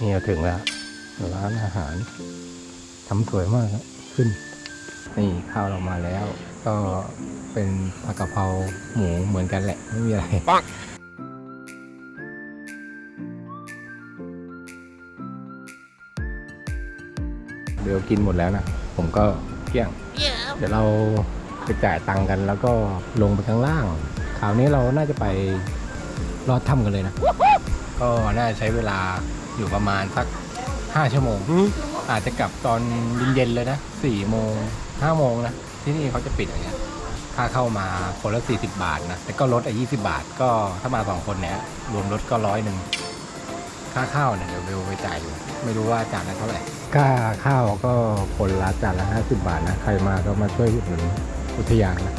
นี่เราถึงแล้ว ร้านอาหารทำสวยมากครับขึ้น นี่ข้าวเรามาแล้ว ก็เป็นผักกะเพราหมูเหมือนกันแหละ ไม่มีอะไรเดี๋ยวกินหมดแล้วนะ ผมก็เกลี้ยง เดี๋ยวเราไปจ่ายตังค์กันแล้วก็ลงไปข้างล่าง คราวนี้เราน่าจะไปลอดถ้ำกันเลยนะ ก็น่าจะใช้เวลา อยู่ประมาณสัก5ชั่วโมง อาจจะกลับตอนเย็นๆเลยนะ4โมง5โมงนะ ที่นี่เขาจะปิดอย่างเงี้ยค่าเข้ามาคนละ40บาทนะแต่ก็ลดอะ20บาท ก็ถ้ามาสองคนเนี้ยรวมลดก็ร้อยหนึ่งค่าข้าวเนี่ยเดี๋ยวเบลไปจ่ายอยู่ ไม่รู้ว่าจานละเท่าไหร่ค่าข้าวก็คนละจานละ50บาทนะ ใครมาก็มาช่วยอุดหนุนอุทยานนะ